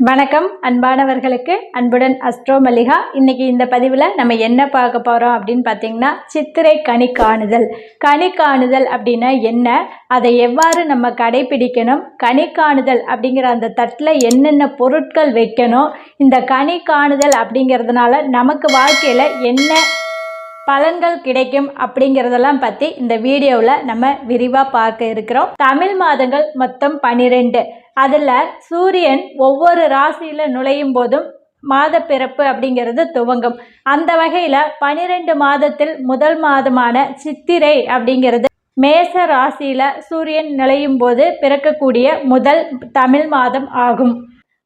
வணக்கம் அன்பானவர்களுக்கு. அன்புடன் அஸ்ட்ரோ மல்லிகா. இன்னைக்கு இந்த பதிவில் நம்ம என்ன பார்க்க போகிறோம் அப்படின்னு பார்த்தீங்கன்னா சித்திரை கனி காணுதல். கனி காணுதல் அப்படின்னா என்ன? அதை எவ்வாறு நம்ம கடைபிடிக்கணும்? கனி காணுதல் அப்படிங்கிற அந்த தட்டில் என்னென்ன பொருட்கள் வைக்கணும்? இந்த கனி காணுதல் அப்படிங்கிறதுனால நமக்கு வாழ்க்கையில் என்ன பலன்கள் கிடைக்கும் அப்படிங்கிறதெல்லாம் பற்றி இந்த வீடியோவில் நம்ம விரிவாக பார்க்க இருக்கிறோம். தமிழ் மாதங்கள் மொத்தம் பனிரெண்டு. அதில் சூரியன் ஒவ்வொரு ராசியில் நுழையும் போதும் மாத பிறப்பு அப்படிங்கிறது துவங்கும். அந்த வகையில் பனிரெண்டு மாதத்தில் முதல் மாதமான சித்திரை அப்படிங்கிறது மேச ராசியில் சூரியன் நுழையும் போது பிறக்கக்கூடிய முதல் தமிழ் மாதம் ஆகும்.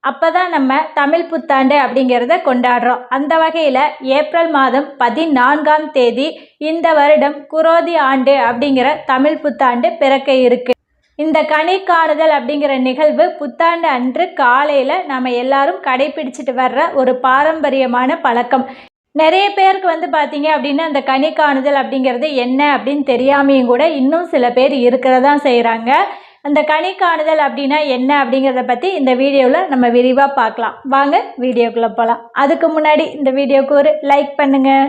அப்போ தான் நம்ம தமிழ் புத்தாண்டு அப்படிங்கிறத கொண்டாடுறோம். அந்த வகையில் ஏப்ரல் மாதம் பதினான்காம் தேதி இந்த வருடம் குரோதி ஆண்டு அப்படிங்கிற தமிழ் புத்தாண்டு பிறக்க இருக்கு. இந்த கனி காணுதல் அப்படிங்கிற நிகழ்வு புத்தாண்டு அன்று காலையில் நம்ம எல்லாரும் கடைபிடிச்சிட்டு வர்ற ஒரு பாரம்பரியமான பழக்கம். நிறைய பேருக்கு வந்து பார்த்தீங்க அப்படின்னா அந்த கனி காணுதல் அப்படிங்கிறது என்ன அப்படின்னு தெரியாமையும் கூட இன்னும் சில பேர் இருக்கிறதான் செய்கிறாங்க அந்த கனி காணுதல் அப்படின்னா என்ன அப்படிங்கிறத பற்றி இந்த வீடியோவில் நம்ம விரிவாக பார்க்கலாம். வாங்க வீடியோக்குள்ளே போகலாம் அதுக்கு முன்னாடி இந்த வீடியோக்கு ஒரு லைக் பண்ணுங்கள்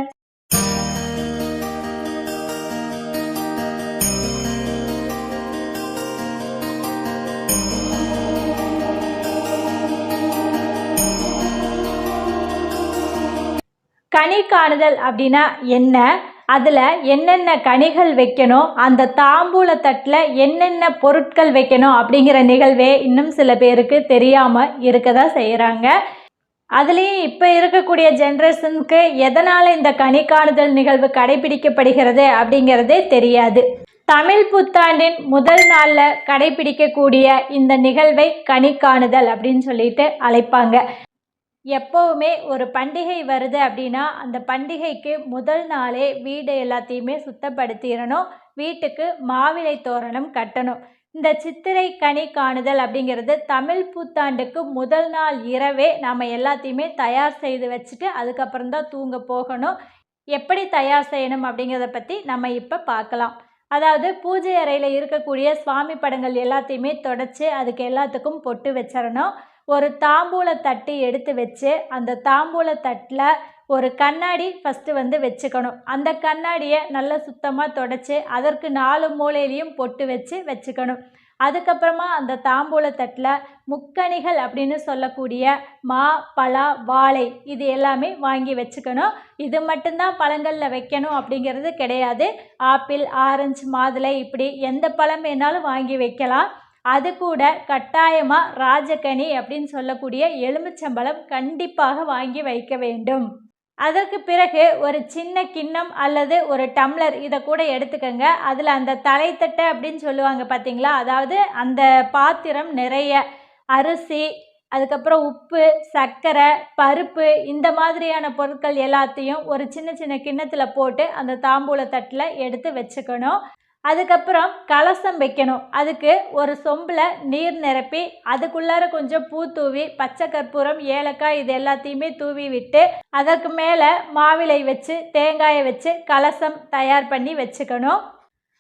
கனி காணுதல் அப்படின்னா என்ன? அதில் என்னென்ன கனிகள் வைக்கணும் அந்த தாம்பூல தட்டில் என்னென்ன பொருட்கள் வைக்கணும் அப்படிங்கிற நிகழ்வே இன்னும் சில பேருக்கு தெரியாமல் இருக்க தான் செய்கிறாங்க அதுலேயும் இப்போ இருக்கக்கூடிய ஜென்ரேஷனுக்கு எதனால் இந்த கனி காணுதல் நிகழ்வு கடைபிடிக்கப்படுகிறது அப்படிங்கிறதே தெரியாது. தமிழ் புத்தாண்டின் முதல் நாளில் கடைபிடிக்கக்கூடிய இந்த நிகழ்வை கனி காணுதல் அப்படின்னு சொல்லிட்டு அழைப்பாங்க. எப்போவுமே ஒரு பண்டிகை வருது அப்படின்னா அந்த பண்டிகைக்கு முதல் நாளே வீடு எல்லாத்தையுமே சுத்தப்படுத்திடணும். வீட்டுக்கு மாவிலை தோரணம் கட்டணும். இந்த சித்திரை கனி காணுதல் அப்படிங்கிறது தமிழ் புத்தாண்டுக்கு முதல் நாள் இரவே நாம் எல்லாத்தையுமே தயார் செய்து வச்சுட்டு அதுக்கப்புறம் தான் தூங்க போகணும். எப்படி தயார் செய்யணும் அப்படிங்கிறத பற்றி நம்ம இப்போ பார்க்கலாம். அதாவது பூஜை அறையில் இருக்கக்கூடிய சுவாமி படங்கள் எல்லாத்தையுமே தொடச்சி அதுக்கு எல்லாத்துக்கும் பொட்டு வச்சிடணும். ஒரு தாம்பூல தட்டு எடுத்து வச்சு அந்த தாம்பூல தட்டில் ஒரு கண்ணாடி ஃபஸ்ட்டு வந்து வச்சுக்கணும். அந்த கண்ணாடியை நல்லா சுத்தமாக தொடச்சி அதற்கு நாலு மூலையிலையும் பொட்டு வச்சு வச்சுக்கணும். அதுக்கப்புறமா அந்த தாம்பூல தட்டில் முக்கணிகள் அப்படின்னு சொல்லக்கூடிய மா பலா வாழை இது எல்லாமே வாங்கி வச்சுக்கணும். இது மட்டும்தான் பழங்களில் வைக்கணும் அப்படிங்கிறது கிடையாது. ஆப்பிள் ஆரஞ்சு மாதுளை இப்படி எந்த பழம் வேணாலும் வாங்கி வைக்கலாம். அது கூட கட்டாயமாக ராஜகனி அப்படின்னு சொல்லக்கூடிய எலுமிச்சம்பழம் கண்டிப்பாக வாங்கி வைக்க வேண்டும். அதற்கு பிறகு ஒரு சின்ன கிண்ணம் அல்லது ஒரு டம்ளர் இதை கூட எடுத்துக்கோங்க. அதில் அந்த தலைத்தட்டை அப்படின்னு சொல்லுவாங்க பார்த்தீங்களா அதாவது அந்த பாத்திரம் நிறைய அரிசி அதுக்கப்புறம் உப்பு சர்க்கரை பருப்பு இந்த மாதிரியான பொருட்கள் எல்லாத்தையும் ஒரு சின்ன சின்ன கிண்ணத்தில் போட்டு அந்த தாம்பூல தட்டில் எடுத்து வச்சுக்கணும். அதுக்கப்புறம் கலசம் வைக்கணும். அதுக்கு ஒரு சொம்பில் நீர் நிரப்பி அதுக்குள்ளார கொஞ்சம் பூ தூவி பச்சை கற்பூரம் ஏலக்காய் இது எல்லாத்தையுமே தூவி விட்டு அதற்கு மேலே மாவிலை வச்சு தேங்காயை வச்சு கலசம் தயார் பண்ணி வச்சுக்கணும்.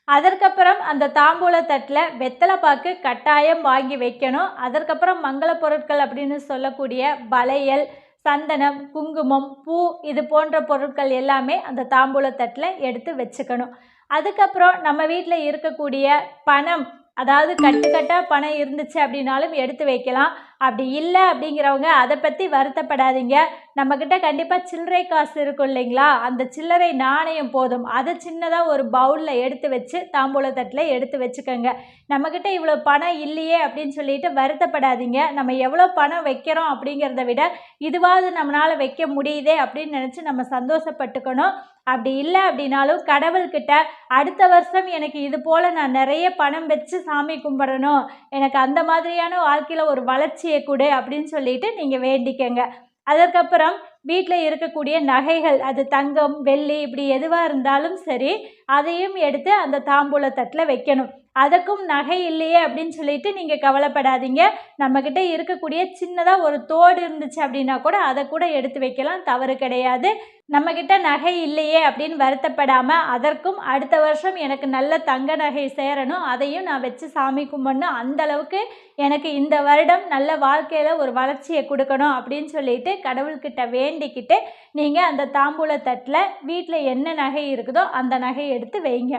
அதற்கப்புறம் அந்த தாம்பூல தட்டில் வெத்தலை பாக்கு கட்டாயம் வாங்கி வைக்கணும். அதற்கப்புறம் மங்கள பொருட்கள் அப்படின்னு சொல்லக்கூடிய வளையல் சந்தனம் குங்குமம் பூ இது போன்ற பொருட்கள் எல்லாமே அந்த தாம்பூலத்தட்டில் எடுத்து வச்சுக்கணும். அதுக்கப்புறம் நம்ம வீட்டில் இருக்கக்கூடிய பணம் அதாவது கட்டுக்கட்டாக பணம் இருந்துச்சு அப்படின்னாலும் எடுத்து வைக்கலாம். அப்படி இல்லை அப்படிங்கிறவங்க அதை பற்றி வருத்தப்படாதீங்க. நம்மக்கிட்ட கண்டிப்பாக சில்லறை காசு இருக்கும் இல்லைங்களா? அந்த சில்லறை நாணயம் போதும். அதை சின்னதாக ஒரு பவுலில் எடுத்து வச்சு தாம்பூல தட்டில் எடுத்து வச்சுக்கோங்க. நம்மக்கிட்ட இவ்வளோ பணம் இல்லையே அப்படின்னு சொல்லிட்டு வருத்தப்படாதீங்க. நம்ம எவ்வளோ பணம் வைக்கிறோம் அப்படிங்கிறத விட இதுவாவது நம்மளால் வைக்க முடியுதே அப்படின்னு நினச்சி நம்ம சந்தோஷப்பட்டுக்கணும். அப்படி இல்லை அப்படின்னாலும் கடவுள்கிட்ட அடுத்த வருஷம் எனக்கு இது போல் நான் நிறைய பணம் வச்சு சாமி கும்பிடணும். எனக்கு அந்த மாதிரியான வாழ்க்கையில் ஒரு வளர்ச்சி வளர்ச்சியை கொடு அப்படின்னு சொல்லிட்டு நீங்கள் வேண்டிக்கங்க. அதற்கப்புறம் வீட்டில் இருக்கக்கூடிய நகைகள் அது தங்கம் வெள்ளி இப்படி எதுவாக இருந்தாலும் சரி அதையும் எடுத்து அந்த தாம்பூல தட்டில் வைக்கணும். அதுக்கும் நகை இல்லையே அப்படின்னு சொல்லிட்டு நீங்கள் கவலைப்படாதீங்க. நம்மக்கிட்ட இருக்கக்கூடிய சின்னதாக ஒரு தோடு இருந்துச்சு அப்படின்னா கூட அதை கூட எடுத்து வைக்கலாம். தவறு கிடையாது. நம்மக்கிட்ட நகை இல்லையே அப்படின்னு வருத்தப்படாமல் அதற்கும் அடுத்த வருஷம் எனக்கு நல்ல தங்க நகை சேரணும். அதையும் நான் வச்சு சாமி கும்பிடணும். அந்த அளவுக்கு எனக்கு இந்த வருடம் நல்ல வாழ்க்கையில் ஒரு வளர்ச்சியை கொடுக்கணும் அப்படின்னு சொல்லிட்டு கடவுள்கிட்ட வேண்டிக்கிட்டு நீங்கள் அந்த தாம்பூல தட்டில் வீட்டில் என்ன நகை இருக்குதோ அந்த நகையை எடுத்து வைங்க.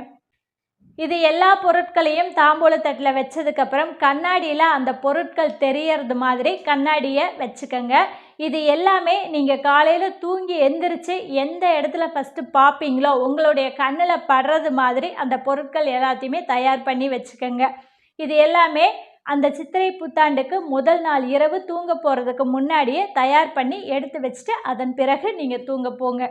இது எல்லா பொருட்களையும் தாம்பூலத்தட்டில் வச்சதுக்கப்புறம் கண்ணாடியில் அந்த பொருட்கள் தெரியறது மாதிரி கண்ணாடியை வச்சுக்கோங்க. இது எல்லாமே நீங்கள் காலையில் தூங்கி எந்திரிச்சு எந்த இடத்துல ஃபஸ்ட்டு பார்ப்பீங்களோ உங்களுடைய கண்ணில் படுறது மாதிரி அந்த பொருட்கள் எல்லாத்தையுமே தயார் பண்ணி வச்சுக்கோங்க. இது எல்லாமே அந்த சித்திரை புத்தாண்டுக்கு முதல் நாள் இரவு தூங்க போகிறதுக்கு முன்னாடியே தயார் பண்ணி எடுத்து வச்சுட்டு அதன் பிறகு நீங்கள் தூங்க போங்க.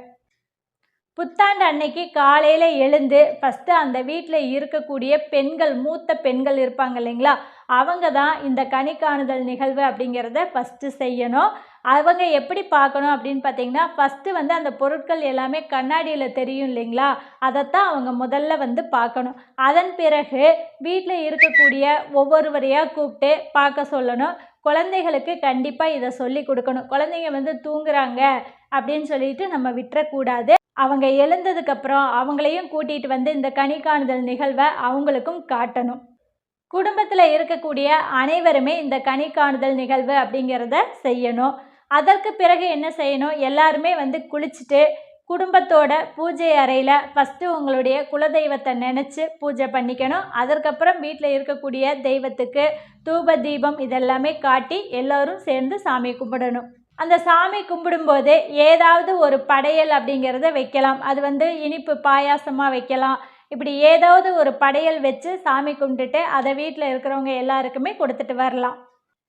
புத்தாண்டு அன்னைக்கு காலையில் எழுந்து ஃபஸ்ட்டு அந்த வீட்டில் இருக்கக்கூடிய பெண்கள் மூத்த பெண்கள் இருப்பாங்க இல்லைங்களா? அவங்க தான் இந்த கனி காணுதல் நிகழ்வு அப்படிங்கிறத ஃபஸ்ட்டு செய்யணும். அவங்க எப்படி பார்க்கணும் அப்படின்னு பார்த்தீங்கன்னா ஃபஸ்ட்டு வந்து அந்த பொருட்கள் எல்லாமே கண்ணாடியில் தெரியும் இல்லைங்களா? அதைத்தான் அவங்க முதல்ல வந்து பார்க்கணும். அதன் பிறகு வீட்டில் இருக்கக்கூடிய ஒவ்வொருவரையாக கூப்பிட்டு பார்க்க சொல்லணும். குழந்தைகளுக்கு கண்டிப்பாக இதை சொல்லி கொடுக்கணும். குழந்தைங்க வந்து தூங்குறாங்க அப்படின்னு சொல்லிட்டு நம்ம விட்டுறக்கூடாது. அவங்க எழுந்ததுக்கப்புறம் அவங்களையும் கூட்டிகிட்டு வந்து இந்த கனி காணுதல் நிகழ்வை அவங்களுக்கும் காட்டணும். குடும்பத்தில் இருக்கக்கூடிய அனைவருமே இந்த கனி காணுதல் நிகழ்வு அப்படிங்கிறத செய்யணும். அதற்கு பிறகு என்ன செய்யணும்? எல்லாருமே வந்து குளிச்சுட்டு குடும்பத்தோட பூஜை அறையில் ஃபஸ்ட்டு உங்களுடைய குலதெய்வத்தை நினச்சி பூஜை பண்ணிக்கணும். அதற்கப்புறம் வீட்டில் இருக்கக்கூடிய தெய்வத்துக்கு தூப தீபம் இதெல்லாமே காட்டி எல்லோரும் சேர்ந்து சாமி கும்பிடணும். அந்த சாமி கும்பிடும்போது ஏதாவது ஒரு படையல் அப்படிங்கிறத வைக்கலாம். அது வந்து இனிப்பு பாயாசமாக வைக்கலாம். இப்படி ஏதாவது ஒரு படையல் வச்சு சாமி கும்பிட்டுட்டு அதை வீட்டில் இருக்கிறவங்க எல்லாருக்குமே கொடுத்துட்டு வரலாம்.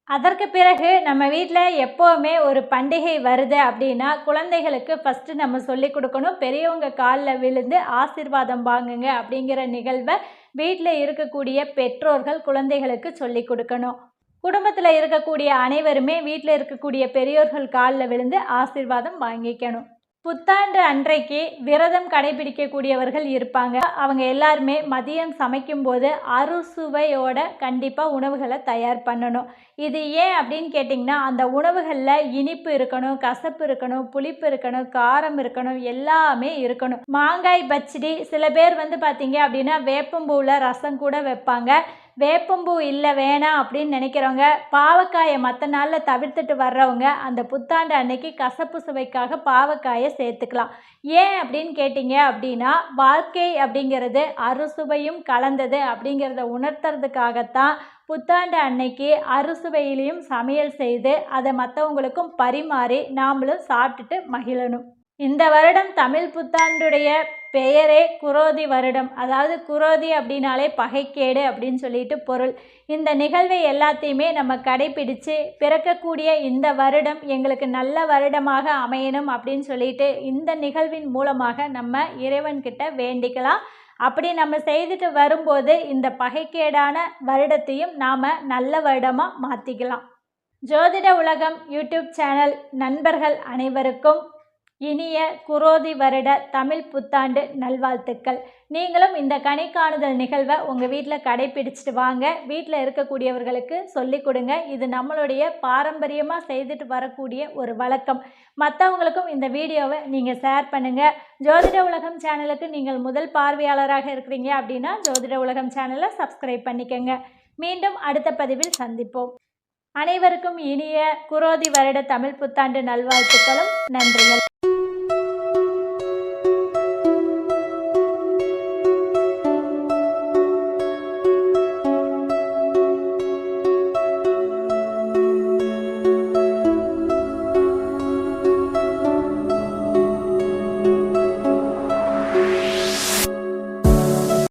அதற்கு பிறகு நம்ம வீட்டில் எப்போவுமே ஒரு பண்டிகை வருது அப்படின்னா குழந்தைகளுக்கு ஃபஸ்ட்டு நம்ம சொல்லி கொடுக்கணும் பெரியவங்க காலில் விழுந்து ஆசிர்வாதம் வாங்குங்க அப்படிங்கிற நிகழ்வை வீட்டில் இருக்கக்கூடிய பெற்றோர்கள் குழந்தைகளுக்கு சொல்லி கொடுக்கணும். குடும்பத்தில் இருக்கக்கூடிய அனைவருமே வீட்டில் இருக்கக்கூடிய பெரியோர்கள் காலில் விழுந்து ஆசிர்வாதம் வாங்கிக்கணும். புத்தாண்டு அன்றைக்கு விரதம் கடைபிடிக்கக்கூடியவர்கள் இருப்பாங்க. அவங்க எல்லாருமே மதியம் சமைக்கும்போது அறுசுவையோட கண்டிப்பாக உணவுகளை தயார் பண்ணணும். இது ஏன் அப்படின்னு கேட்டிங்கன்னா அந்த உணவுகளில் இனிப்பு இருக்கணும் கசப்பு இருக்கணும் புளிப்பு இருக்கணும் காரம் இருக்கணும் எல்லாமே இருக்கணும். மாங்காய் பச்சடி சில பேர் வந்து பார்த்தீங்க அப்படின்னா வேப்பம்பூவில் ரசம் கூட வைப்பாங்க. வேப்பம்பூ இல்லை வேணாம் அப்படின்னு நினைக்கிறவங்க பாவக்காயை மற்ற நாளில் தவிர்த்துட்டு வர்றவங்க அந்த புத்தாண்டு அன்னைக்கு கசப்பு சுவைக்காக பாவக்காயை சேர்த்துக்கலாம். ஏன் அப்படின்னு கேட்டிங்க அப்படின்னா வாழ்க்கை அப்படிங்கிறது அறுசுவையும் கலந்தது அப்படிங்கிறத உணர்த்துறதுக்காகத்தான் புத்தாண்டு அன்னைக்கு அறுசுவையிலையும் சமையல் செய்து அதை மற்றவங்களுக்கும் பரிமாறி நாமளும் சாப்பிட்டுட்டு மகிழணும். இந்த வருடம் தமிழ் புத்தாண்டுடைய பெயரே குரோதி வருடம். அதாவது குரோதி அப்படின்னாலே பகைக்கேடு அப்படின்னு சொல்லிட்டு பொருள். இந்த நிகழ்வை எல்லாத்தையுமே நம்ம கடைபிடித்து பிறக்கக்கூடிய இந்த வருடம் எங்களுக்கு நல்ல வருடமாக அமையணும் அப்படின்னு சொல்லிட்டு இந்த நிகழ்வின் மூலமாக நம்ம இறைவன்கிட்ட வேண்டிக்கலாம். அப்படி நம்ம செய்துட்டு வரும்போது இந்த பகைக்கேடான வருடத்தையும் நாம் நல்ல வருடமாக மாற்றிக்கலாம் ஜோதிட உலகம் யூடியூப் சேனல் நண்பர்கள் அனைவருக்கும் இனிய குரோதி வருட தமிழ் புத்தாண்டு நல்வாழ்த்துக்கள். நீங்களும் இந்த கனி காணுதல் நிகழ்வை உங்கள் வீட்டில் கடைப்பிடிச்சிட்டு வாங்க. வீட்டில் இருக்கக்கூடியவர்களுக்கு சொல்லிக் கொடுங்க. இது நம்மளுடைய பாரம்பரியமாக செய்துட்டு வரக்கூடிய ஒரு வழக்கம். மற்றவங்களுக்கும் இந்த வீடியோவை நீங்கள் ஷேர் பண்ணுங்கள் ஜோதிட உலகம் சேனலுக்கு நீங்கள் முதல் பார்வையாளராக இருக்கிறீங்க அப்படின்னா ஜோதிட உலகம் சேனலை சப்ஸ்கிரைப் பண்ணிக்கோங்க. மீண்டும் அடுத்த பதிவில் சந்திப்போம். அனைவருக்கும் இனிய குரோதி வருட தமிழ் புத்தாண்டு நல்வாழ்த்துக்களும் நன்றிகள்.